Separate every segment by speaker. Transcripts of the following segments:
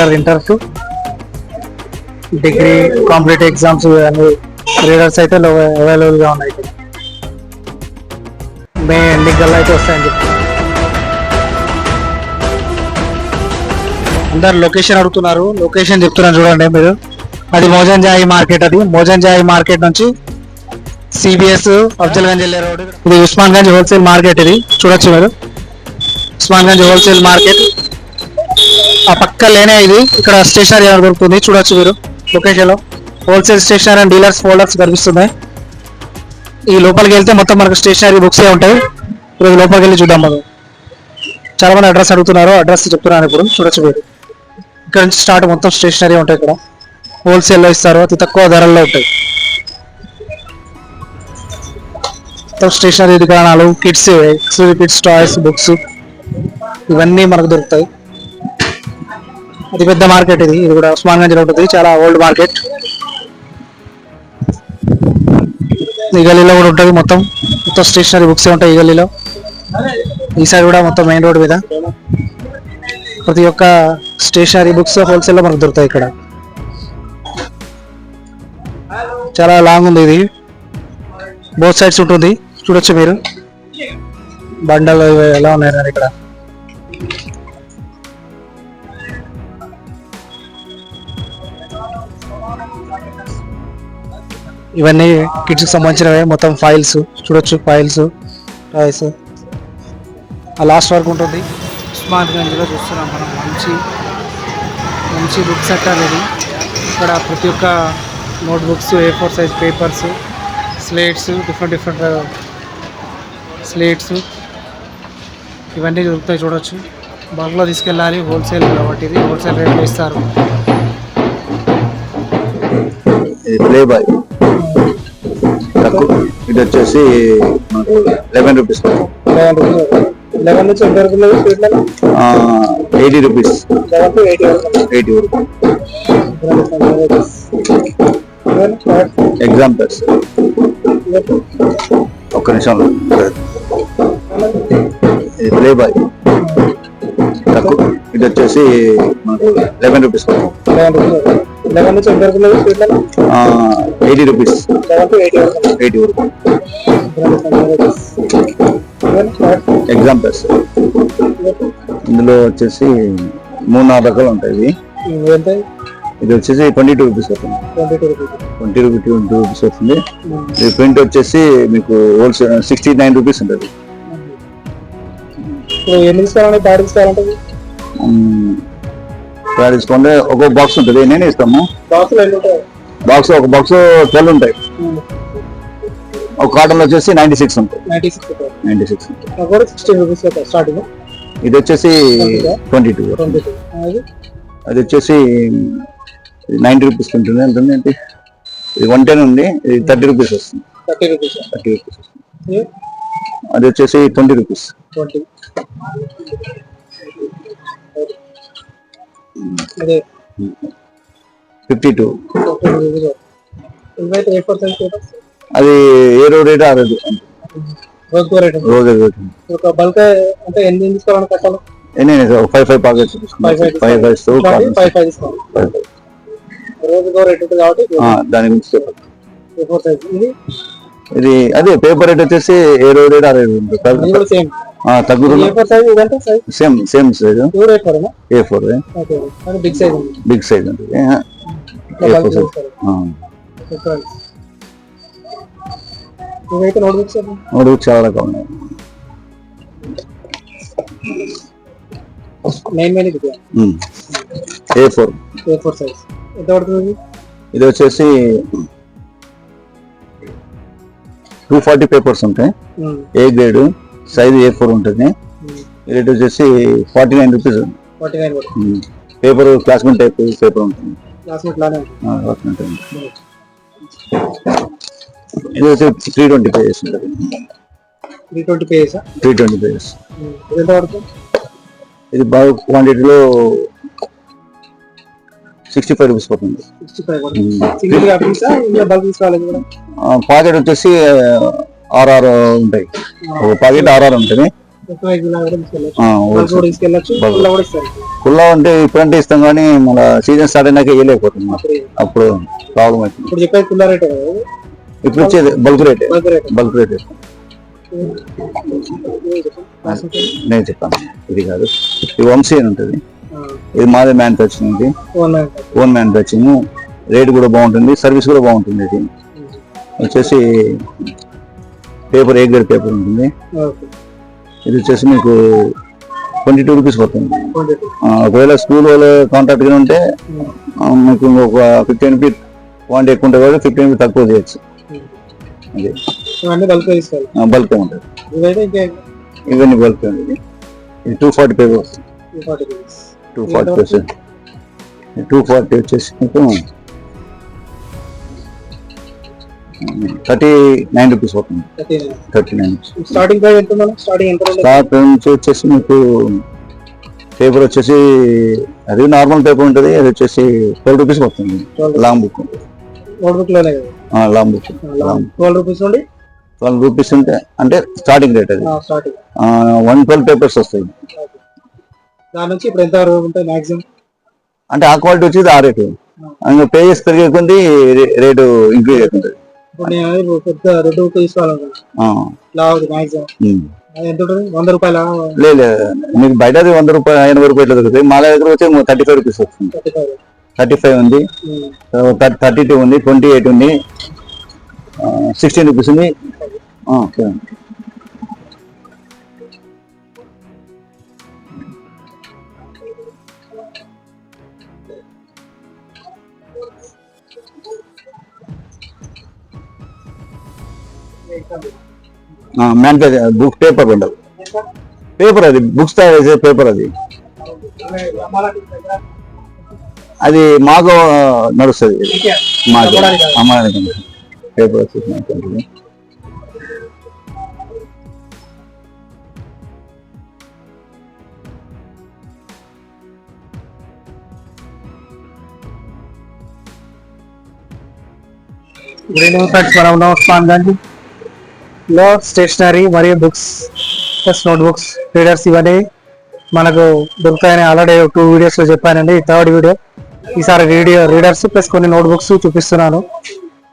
Speaker 1: Inter inter degree competitive exams అన్ని readers అయితే అవైలబుల్గా ఉన్నాయి మే ఎండింగ్ కల్లా అయితే వస్తాయని చెప్పి. అందరు లొకేషన్ అడుగుతున్నారు. లొకేషన్ చెప్తున్నాను చూడండి మీరు. అది మోజన్ జాయి మార్కెట్ అది. మోజన్ జాయి మార్కెట్ నుంచి సిబిఎస్ అఫ్జల్ గంజ్ వెళ్ళే రోడ్. ఇది ఉస్మాన్ గంజ్ హోల్సేల్ మార్కెట్ ఇది. చూడొచ్చు మీరు. Osman Gunj wholesale market. ఆ పక్క లేనే ఇది. ఇక్కడ స్టేషనరీ ఏమైనా దొరుకుతుంది? చూడొచ్చు మీరు. లొకేషన్లో. Wholesale stationery and dealers folders కనిపిస్తున్నాయి. ఈ లోపలికి వెళ్తే మొత్తం మనకు స్టేషనరీ బుక్స్ ఉంటాయి. ఈరోజు లోపలికి వెళ్ళి చూద్దాం మనం. చాలా మంది అడ్రస్ అడుగుతున్నారు. అడ్రస్ చెప్తున్నాను ఇప్పుడు. చూడొచ్చు మీరు. ఇక్కడ నుంచి స్టార్ట్ మొత్తం స్టేషనరీ ఉంటాయి ఇక్కడ. హోల్సేల్లో ఇస్తారు. అతి తక్కువ ధరల్లో ఉంటాయి. మొత్తం స్టేషనరీ దుకాణాలు కిడ్స్ కిడ్స్ టాయ్స్ బుక్స్ ఇవన్నీ మనకు దొరుకుతాయి. అతి పెద్ద మార్కెట్ ఇది. ఇది కూడా ఉస్మాన్ గంజ్లో ఉంటుంది చాలా ఓల్డ్ మార్కెట్. ఈ గల్లీలో కూడా ఉంటుంది మొత్తం. మొత్తం స్టేషనరీ బుక్స్ ఉంటాయి ఈ గల్లీలో. ఈ సైడ్ కూడా మొత్తం మెయిన్ రోడ్ మీద. ప్రతి ఒక్క స్టేషనరీ బుక్స్ హోల్సేల్లో మనకు దొరుకుతాయి ఇక్కడ. చాలా లాంగ్ ఉంది ఇది. బోత్ సైడ్స్ ఉంటుంది. చూడొచ్చు మీరు. బండలు ఎలా ఉన్నాయి ఇక్కడ. ఇవన్నీ కిడ్స్కి సంబంధించినవే మొత్తం ఫైల్స్ చూడొచ్చు ఫైల్స్ టాయ్స్ ఆ లాస్ట్ వరకు ఉంటుంది. ఉస్మాన్ గంజ్లో చూస్తున్నాం మనం. మంచి మంచి బుక్ సెక్టర్ ఇది ఇక్కడ ప్రతి ఒక్క note books A four size papers slates different different slates ఇవన్నీ దొరుకుతాయి చూడొచ్చు. బల్క్లో తీసుకెళ్ళాలి హోల్సేల్ కాబట్టి ఇది. హోల్సేల్ రేట్లో ఇస్తారు.
Speaker 2: ప్లే బాయ్ తక్కువ ఇది వచ్చేసి లెవెన్ రూపీస్
Speaker 1: లెవెన్ నుంచి ఎంత వరకు లేదు స్వీట్లలో
Speaker 2: eighty rupees
Speaker 1: eleven to eighty వరకు
Speaker 2: ఎయిటీ వరకు. ఎగ్జామ్ ప్లస్ ఒక్క నిమిషంలో. ఇది ప్లే బాయ్ తక్కువ. ఇది వచ్చేసి లెవెన్ రూపీస్
Speaker 1: లెవెన్ నుంచి ఎంత వరకు లేదు స్వీట్లలో
Speaker 2: ఎయిటీ రూపీస్.
Speaker 1: టు ఎయిటీ వరకు.
Speaker 2: ఎయిటీ వరకు. ఎగ్జామ్ ప్లస్ ఇందులో వచ్చేసి మూడు నాలుగు రకాలు ఉంటాయి ఇవి. ఇది వచ్చేసి ట్వంటీ టూ రూపీస్ అవుతుంది
Speaker 1: twenty two
Speaker 2: rupee twenty rupees వస్తుంది. ఇది ప్రింట్ వచ్చేసి మీకు హోల్సేల్ సిక్స్టీ నైన్ రూపీస్ ఉంటుంది.
Speaker 1: ఎన్ని తీసుకోవాలంటే బ్యాడ్ తీసుకోవాలంటే?
Speaker 2: ప్యాడ్ తీసుకుంటే ఒక బాక్స్ ఉంటుంది నేనే ఇస్తాము? బాక్స్ ఒక బాక్స్ ట్వెల్వ్ ఉంటాయి. ఒక కాటన్ వచ్చేసి నైన్టీ సిక్స్ ఉంటాయి. నైన్టీ సిక్స్
Speaker 1: స్టార్టింగ్
Speaker 2: ఇది వచ్చేసి ట్వంటీ టూ
Speaker 1: అది?
Speaker 2: వచ్చేసి నైన్టీ రూపీస్ ఉంటుంది. ఎంత ఏంటి? ఇది వన్ టెన్ ఉంది. ఇది థర్టీ రూపీస్ వస్తుంది.
Speaker 1: థర్టీ రూపీస్
Speaker 2: థర్టీ రూపీస్ వస్తుంది. అది వచ్చేసి ట్వంటీ రూపీస్
Speaker 1: అదే.
Speaker 2: Fifty two. అది ఏ రోజు రేట్ ఆ రోజు
Speaker 1: రోజుకో రేట్.
Speaker 2: రోజు రేట్
Speaker 1: ఒక బల్క్ అంటే ఎన్ని తీసుకోవాలని కట్టాలి?
Speaker 2: ఎన్ని five five packets
Speaker 1: five five
Speaker 2: five five
Speaker 1: five five తీసుకోవాలి. రోజుకో రేట్ ఉంటుంది కాబట్టి
Speaker 2: దాని గురించి చెప్పండి
Speaker 1: ఏ ఫోర్ సైజ్ ఇది
Speaker 2: ఇది అదే పేపర్ రేట్ వచ్చేసి ఏ రోజు రేట్
Speaker 1: ఇది
Speaker 2: ఉంటుంది
Speaker 1: కూడా సేమ్
Speaker 2: ఆ, తగ్గుతుంది? Same same size A. Four
Speaker 1: big size
Speaker 2: big size ఉంటుంది ఫోర్ సైజ్
Speaker 1: నోట్బుక్స్
Speaker 2: చాలా రకాలు ఉన్నాయి. A four
Speaker 1: A four size ఎంత పడుతుంది?
Speaker 2: ఇది వచ్చేసి టూ ఫార్టీ పేపర్స్ ఉంటాయి. A grade size A four ఉంటుంది. రేట్ వచ్చేసి forty nine rupees paper Classmate type paper ఉంటుంది. ఇది వచ్చి త్రీ ట్వంటీ పేజెస్ ఉంటుంది
Speaker 1: three twenty pages
Speaker 2: three twenty pages
Speaker 1: ఇది
Speaker 2: బాగా క్వాంటిటీలో సిక్స్టీ ఫైవ్ రూపీస్ పడుతుంది పాకెట్ వచ్చేసి ఆర్ఆర్ ఉంటాయి. ఒక పాకెట్ ఆర్ఆర్ ఉంటుంది. కుల్లా అంటే ఇప్పుడంటే ఇస్తాం కానీ మన సీజన్ స్టార్ట్ అయినాక వేయలేకపోతున్నాం అప్పుడు. ప్రాబ్లం అవుతుంది
Speaker 1: ఇప్పుడు
Speaker 2: వచ్చేది బల్క్ రేట్ బల్క్ రేట్ నేను చెప్తాను ఇది కాదు. ఇది వంశీ అని ఉంటుంది. ఇది మాదే మ్యానుఫ్యాక్చరింగ్ ఓన్ మ్యానుఫ్యాక్చరింగ్ రేట్ కూడా బాగుంటుంది సర్వీస్ కూడా బాగుంటుంది ఇది. వచ్చేసి పేపర్ ఏ గ్రేడ్ పేపర్ ఉంటుంది. ఇది వచ్చేసి మీకు ట్వంటీ టూ రూపీస్ పడుతుంది ఒకవేళ స్కూల్ వాళ్ళు కాంటాక్ట్గా ఉంటే ఆ, మీకు ఒక ఫిఫ్టీన్ రూపీ క్వాంటిటీ ఎక్కువ ఉంటుంది కాబట్టి ఫిఫ్టీన్ రూపీ తక్కువ చేయొచ్చు. అది.
Speaker 1: బల్క్
Speaker 2: బల్క్ ఉంటుంది. ఇవన్నీ బల్క్ ఉంటుంది. ఇది two forty
Speaker 1: forty rupees
Speaker 2: two forty percent two forty వచ్చేసి మీకు థర్టీ నైన్ రూపీస్ అవుతుంది
Speaker 1: థర్టీ
Speaker 2: నైన్
Speaker 1: స్టార్టింగ్
Speaker 2: స్టార్ట్ నుంచి వచ్చేసి మీకు పేపర్ వచ్చేసి అది నార్మల్ పేపర్ ఉంటుంది అది వచ్చేసి ట్వెల్వ్ రూపీస్ పడుతుంది long book long book
Speaker 1: twelve rupees నుండి?
Speaker 2: ట్వెల్వ్ రూపీస్ ఉంటే అంటే స్టార్టింగ్ రేట్ అది. వన్ ట్వెల్వ్ పేపర్స్ వస్తాయి.
Speaker 1: దాని నుంచి ఇప్పుడు ఎంత ఉంటాయి మాక్సిమం
Speaker 2: అంటే ఆ క్వాలిటీ వచ్చేది ఆ రేటు ఇంకా పేజెస్ పెరిగే కొద్ది రేటు ఇంక్రీజ్ అవుతుంది
Speaker 1: ఇప్పుడు నేను పెద్ద రెడ్ బుక్ తీసుకోవాలనుకున్నా
Speaker 2: ఆ,
Speaker 1: లావుది మాక్సిమం
Speaker 2: ఉమ్.
Speaker 1: అది ఎంత ఉంటుంది? వంద రూపాయల?
Speaker 2: లేదు. మీకు బయట వంద రూపాయలు ఎనభై రూపాయలు దొరుకుతాయి? మా దగ్గర వచ్చి థర్టీ ఫైవ్ రూపీస్ వస్తుంది.
Speaker 1: థర్టీ ఫైవ్
Speaker 2: ఉంది. థర్టీ టూ ఉంది ట్వంటీ ఎయిట్ ఉంది సిక్స్టీన్ రూపీస్ ఉంది. ఓకే. బుక్ పేపర్ ఉండదు. పేపర్ అది బుక్స్ తయారు చేసే పేపర్ అది. అది మాకు నడుస్తుంది. మాకు అమ్మడానికి? పేపర్ వచ్చేసి
Speaker 1: ఫ్రెండ్స్ మనం ఉన్నాం లో స్టేషనరీ మరియు books plus note books readers ఇవన్నీ మనకు దొరుకుతాయని ఆల్రెడీ టూ వీడియోస్లో చెప్పానండి. ఈ థర్డ్ వీడియో ఈసారి వీడియో రీడర్స్ ప్లస్ కొన్ని నోట్ బుక్స్ చూపిస్తున్నాను.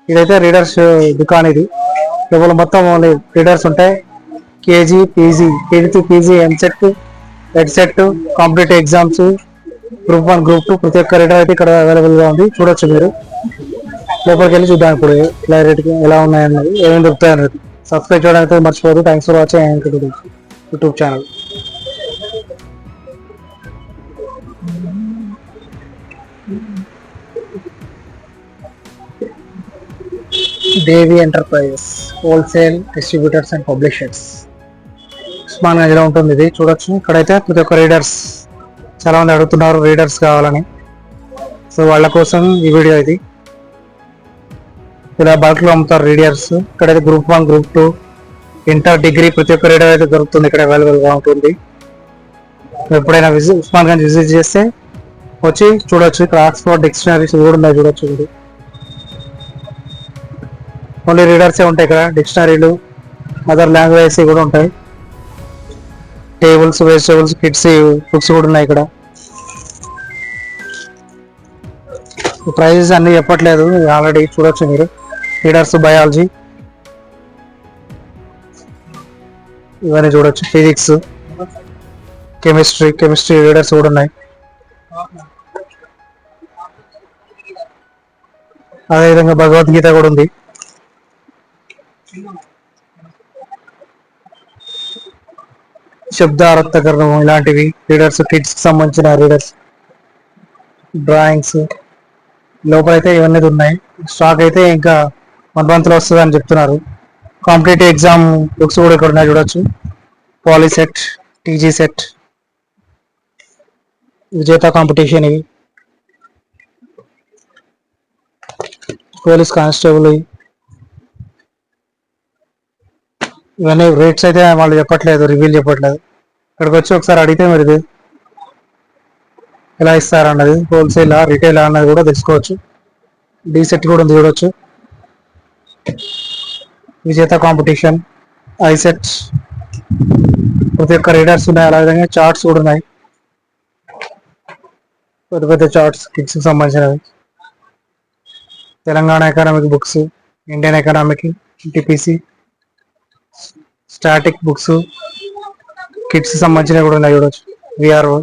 Speaker 1: ఇదైతే రీడర్స్ uh, దుకాణం ఇది. కేవలం మొత్తం ఓన్లీ రీడర్స్ ఉంటాయి. KG PG KG PG EAMCET headset competitive exams group one group two ప్రతి ఒక్క రీడర్ అయితే ఇక్కడ అవైలబుల్గా ఉంది. చూడొచ్చు మీరు. లోపలికి వెళ్ళి చూద్దాం ఇప్పుడు. ఎలా ఎలా ఉన్నాయన్నది ఏమేమి దొరుకుతాయి అన్నది. సబ్స్క్రైబ్ చేయడానికి అయితే మర్చిపోదు thanks for watching YouTube channel Devi enterprises wholesale distributors and publishers Osman గంజ్లో ఉంటుంది ఇది చూడొచ్చు. ఇక్కడైతే ప్రతి ఒక్క రీడర్స్ చాలా మంది అడుగుతున్నారు రీడర్స్ కావాలని. సో వాళ్ళ కోసం ఈ వీడియో ఇది. ఇలా బల్క్లో అమ్ముతారు రీడర్స్. ఇక్కడైతే group one group two inter degree ప్రతి ఒక్క రీడర్ అయితే దొరుకుతుంది ఇక్కడ అవైలబుల్గా ఉంటుంది. ఎప్పుడైనా విజిట్ ఉస్మాన్ గంజ్ విజిట్ చేస్తే వచ్చి చూడొచ్చు. ఇక్కడ ఆక్స్ఫర్డ్ డిక్షనరీస్ కూడా ఉన్నాయి చూడొచ్చు ఇది ఓన్లీ రీడర్సే ఉంటాయి ఇక్కడ. డిక్షనరీలు అదర్ లాంగ్వేజెస్ కూడా ఉంటాయి. టేబుల్స్ వెజిటేబుల్స్ కిడ్స్ బుక్స్ కూడా ఉన్నాయి ఇక్కడ. ప్రైజెస్ అన్ని చెప్పట్లేదు. ఆల్రెడీ చూడొచ్చు మీరు. రీడర్స్ బయాలజీ ఇవన్నీ చూడొచ్చు. ఫిజిక్స్ కెమిస్ట్రీ కెమిస్ట్రీ రీడర్స్ కూడా ఉన్నాయి. అదేవిధంగా భగవద్గీత కూడా ఉంది. శబ్దార్థకరణం ఇలాంటివి రీడర్స్ కిడ్స్కి సంబంధించిన రీడర్స్ డ్రాయింగ్స్ లోపలైతే ఇవన్నీ ఉన్నాయి. స్టాక్ అయితే ఇంకా వన్ మంత్లో వస్తుంది అని చెప్తున్నారు. కాంపిటేటివ్ ఎగ్జామ్ బుక్స్ కూడా ఇక్కడ ఉన్నాయి చూడొచ్చు. Poly set TG set Vijetha competition ఇవి. పోలీస్ కానిస్టేబుల్ ఇవన్నీ రేట్స్ అయితే వాళ్ళు చెప్పట్లేదు రివీల్ చెప్పట్లేదు. ఇక్కడికి వచ్చి ఒకసారి అడిగితే మరి ఇది ఎలా ఇస్తారు అన్నది హోల్సేల్ రిటైల్ అన్నది కూడా తెలుసుకోవచ్చు. డీసెట్ కూడా ఉంది చూడొచ్చు. విజేత కాంపిటీషన్ ఐ సెట్ ప్రతి ఒక్క రీడర్స్ ఉన్నాయి అలా విధంగా చార్ట్స్ కూడా ఉన్నాయి పెద్ద పెద్ద చార్ట్స్ కిడ్స్ సంబంధించినవి Telangana economic books Indian economic TPC static books kids సంబంధించినవి కూడా ఉన్నాయి చూడొచ్చు విఆర్ఓ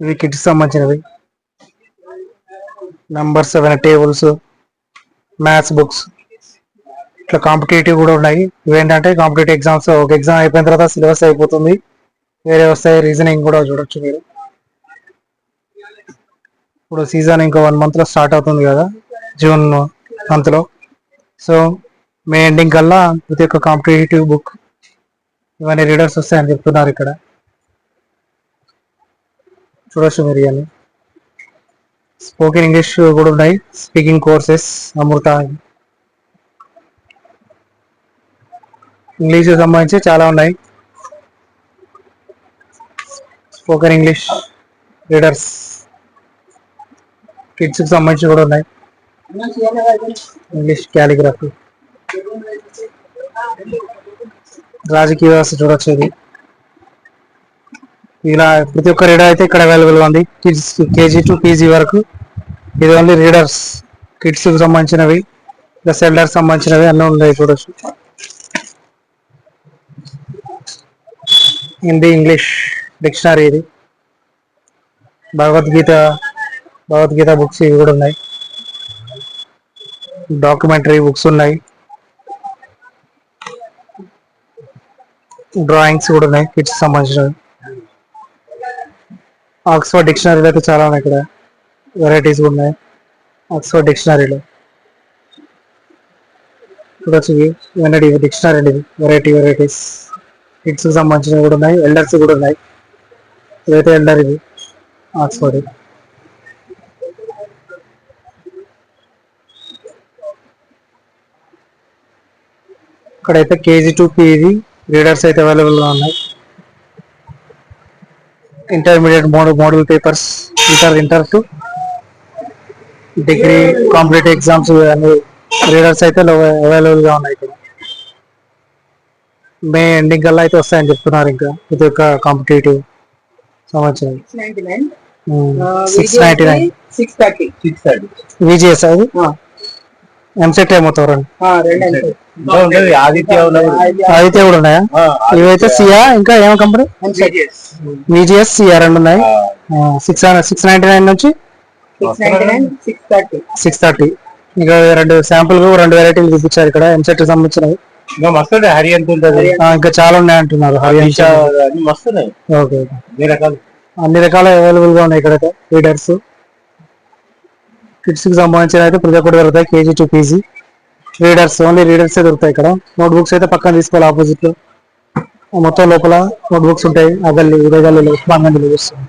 Speaker 1: ఇవి కిడ్స్ సంబంధించినవి నంబర్స్ ఏమైనా టేబుల్స్ మ్యాథ్స్ బుక్స్ ఇట్లా కాంపిటేటివ్ కూడా ఉన్నాయి. ఇవేంటంటే కాంపిటేటివ్ ఎగ్జామ్స్ ఒక ఎగ్జామ్ అయిపోయిన తర్వాత సిలబస్ అయిపోతుంది. వేరే వస్తాయి రీజనింగ్ కూడా చూడొచ్చు మీరు. ఇప్పుడు సీజన్ ఇంకో వన్ మంత్లో స్టార్ట్ అవుతుంది కదా జూన్ మంత్లో సో మే ఎండింగ్ కల్లా ప్రతి ఒక్క కాంపిటేటివ్ బుక్ ఇవన్నీ రీడర్స్ వస్తాయని చెప్తున్నారు ఇక్కడ. చూడొచ్చు మీరు ఇవన్నీ. స్పోకెన్ ఇంగ్లీష్ కూడా ఉన్నాయి స్పీకింగ్ కోర్సెస్ అమృత ఇంగ్లీష్ సంబంధించి చాలా ఉన్నాయి. స్పోకెన్ ఇంగ్లీష్ రీడర్స్ కిడ్స్ సంబంధించి కూడా ఉన్నాయి. ఇంగ్లీష్ క్యాలిగ్రఫీ రాజకీయ వ్యవస్థ చూడొచ్చు ఇది. ఇలా ప్రతి ఒక్క రీడర్ అయితే ఇక్కడ అవైలబుల్ ఉంది. కిడ్స్ కేజీ టు పీజీ వరకు ఇది ఓన్లీ రీడర్స్ కిడ్స్కి సంబంధించినవి ఇంకా సెల్డర్స్ సంబంధించినవి అన్నీ ఉన్నాయి చూడొచ్చు. హిందీ ఇంగ్లీష్ డిక్షనరీ ఇది. భగవద్గీత భగవద్గీత బుక్స్ ఇవి కూడా ఉన్నాయి. డాక్యుమెంటరీ బుక్స్ ఉన్నాయి. డ్రాయింగ్స్ కూడా ఉన్నాయి కిడ్స్ సంబంధించినవి. ఆక్స్ఫర్డ్ డిక్షనరీలో అయితే చాలా ఉన్నాయి ఇక్కడ వెరైటీస్ ఉన్నాయి. ఆక్స్ఫర్డ్ డిక్షనరీలో చూడొచ్చు ఇవి. డిక్షనరీ అండి ఇది వెరైటీ వెరైటీస్ కిడ్స్ సంబంధించినవి కూడా ఉన్నాయి. ఎల్డర్స్ కూడా ఉన్నాయి. ఇదైతే ఎల్డర్ ఇది ఆక్స్ఫర్డ్ ఇక్కడైతే కేజీ టు పీజీ రీడర్స్ అయితే అవైలబుల్గా ఉన్నాయి. Intermediate model model papers inter inter to degree competitive exams అన్ని రీడర్స్ అయితే అవైలబుల్గా ఉన్నాయి ఇక్కడ. మే ఎండింగ్ కల్లా అయితే వస్తాయని చెప్తున్నారు ఇంకా. ఇది ఒక కాంపిటేటివ్ సంవత్సరం. Six ninety nine
Speaker 3: six thirty
Speaker 2: six thirty
Speaker 1: VGS అది? ఎంసెట్ ఏమవుతారు
Speaker 3: రెండు?
Speaker 2: ఆదిత్య
Speaker 1: అయితే కూడా ఉన్నాయా? ఇవైతే సియా? ఇంకా ఏమో కంపెనీ? విజిఎస్ సిఆ రెండు ఉన్నాయి. సిక్స్ సిక్స్ నైన్టీ నైన్ నుంచి?
Speaker 3: సిక్స్ థర్టీ
Speaker 1: ఇంకా రెండు శాంపుల్ రెండు వెరైటీలు చూపించారు ఇక్కడ. ఎంసెట్ సంబంధించినవి.
Speaker 2: ఇంకా మస్తు హరి ఎంత ఉంటుంది.
Speaker 1: ఇంకా చాలా ఉన్నాయి అంటున్నారు.
Speaker 2: అన్ని మస్తున్నాయి
Speaker 1: ఓకే ఓకే.
Speaker 2: అన్ని రకాలు.
Speaker 1: అన్ని రకాల అవైలబుల్గా ఉన్నాయి ఇక్కడైతే. రీడర్స్ కిడ్స్కి సంబంధించిన అయితే ప్రతి ఒక్కటి దొరుకుతాయి. KG to PG readers only readers దొరుకుతాయి ఇక్కడ. నోట్ బుక్స్ అయితే పక్కన తీసుకోవాలి ఆపోజిట్లో. మొత్తం లోపల నోట్ బుక్స్ ఉంటాయి. ఆ గల్లీ ఇదే గల్లీలో ఉస్మాన్ గల్లీలో చూస్తాం